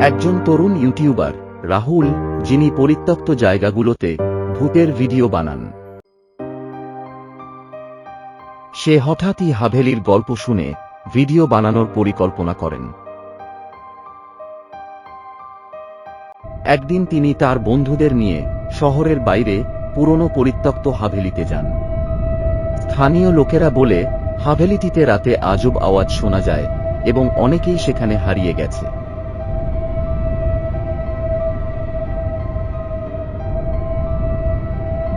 একজন তরুণ ইউটিউবার, রাহুল, যিনি পরিত্যক্ত জায়গাগুলোতে ভূতের ভিডিও বানান। সে হঠাৎই হাভেলির গল্প শুনে ভিডিও বানানোর পরিকল্পনা করেন। একদিন তিনি তার বন্ধুদের নিয়ে শহরের বাইরে পুরনো পরিত্যক্ত হাভেলিতে যান। স্থানীয় লোকেরা বলে, হাভেলিটিতে রাতে আজব আওয়াজ শোনা যায় এবং অনেকেই সেখানে হারিয়ে গেছে।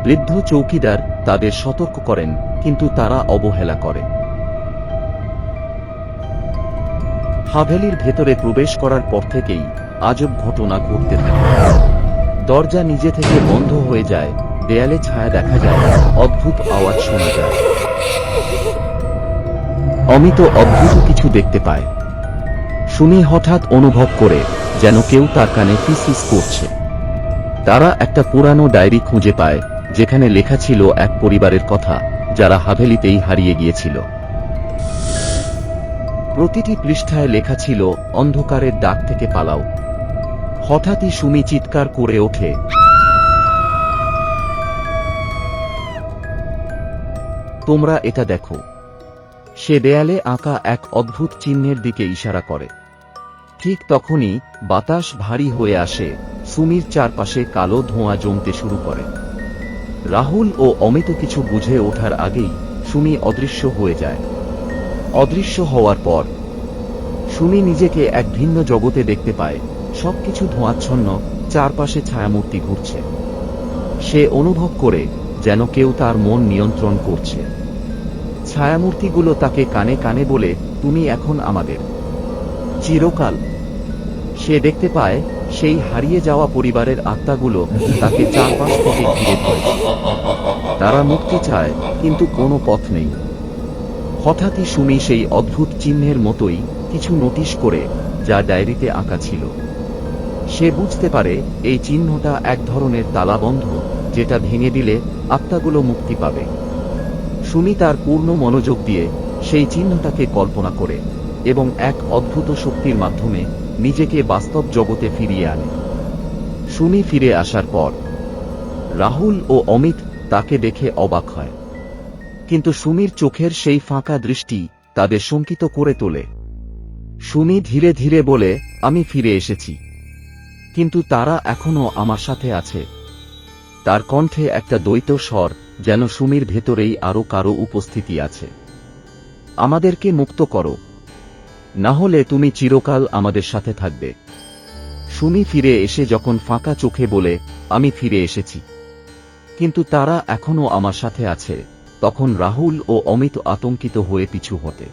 বৃদ্ধ চৌকিদার তাদের সতর্ক করেন, কিন্তু তারা অবহেলা করে। হাভেলির ভেতরে প্রবেশ করার পর থেকেই আজব ঘটনা ঘটতে থাকে। দরজা নিজে থেকে বন্ধ হয়ে যায়, দেয়ালে ছায়া দেখা যায়, অদ্ভুত আওয়াজ শোনা যায়। অমিত অদ্ভুত কিছু দেখতে পায়। শুনে হঠাৎ অনুভব করে যেন কেউ তার কানে ফিসফিস করছে। তারা একটা পুরানো ডায়েরি খুঁজে পায় যেখানে লেখা ছিল এক পরিবারের কথা, যারা হাভেলিতেই হারিয়ে গিয়েছিল। প্রতিটি পৃষ্ঠায় লেখা ছিল, অন্ধকারের ডাক থেকে পালাও। হঠাৎই সুমি চিৎকার করে ওঠে। তোমরা এটা দেখো। সে দেয়ালে আঁকা এক অদ্ভুত চিহ্নের দিকে ইশারা করে। ঠিক তখনই বাতাস ভারী হয়ে আসে। সুমির চারপাশে কালো ধোঁয়া জমতে শুরু করে। রাহুল ও অমিত কিছু বুঝে ওঠার আগেই সুমি অদৃশ্য হয়ে যায়। অদৃশ্য হওয়ার পর, সুমি নিজেকে এক ভিন্ন জগতে দেখতে পায়। সবকিছু ধোঁয়াচ্ছন্ন, চারপাশে ছায়ামূর্তি ঘুরছে। সে অনুভব করে যেন কেউ তার মন নিয়ন্ত্রণ করছে। ছায়ামূর্তিগুলো তাকে কানে কানে বলে, তুমি এখন আমাদের। চিরকাল সে দেখতে পায় সেই হারিয়ে যাওয়া পরিবারের আত্মাগুলো তাকে চারপাশ থেকে ঘিরে ধরেছে তারা মুক্তি চায়, কিন্তু কোনো পথ নেই। হঠাৎই শুনি সেই অদ্ভুত চিহ্নের মতোই কিছু নোটিশ করে যা ডায়েরিতে আঁকা ছিল। সে বুঝতে পারে এই চিহ্নটা এক ধরনের তালাবন্ধ যেটা ভেঙে দিলে আত্মাগুলো মুক্তি পাবে। সুমি তার পূর্ণ মনোযোগ দিয়ে সেই চিহ্নটাকে কল্পনা করে এবং এক অদ্ভুত শক্তির মাধ্যমে নিজেকে বাস্তব জগতে ফিরিয়ে আনে। সুমি ফিরে আসার পর, রাহুল ও অমিত তাকে দেখে অবাক হয়। কিন্তু সুমির চোখের সেই ফাঁকা দৃষ্টি তাদের শঙ্কিত করে তোলে। সুমি ধীরে ধীরে বলে, আমি ফিরে এসেছি। কিন্তু তারা এখনও আমার সাথে আছে। তার কণ্ঠে একটা দ্বৈত স্বর যেন সুমির ভেতরেই আরও কারও উপস্থিতি আছে। আমাদেরকে মুক্ত করো। না হলে তুমি চিরকাল আমাদের সাথে থাকবে। সুমি ফিরে এসে যখন ফাঁকা চোখে বলে, আমি ফিরে এসেছি। কিন্তু তারা এখনও আমার সাথে আছে, তখন রাহুল ও অমিত আতঙ্কিত হয়ে পিছু হতে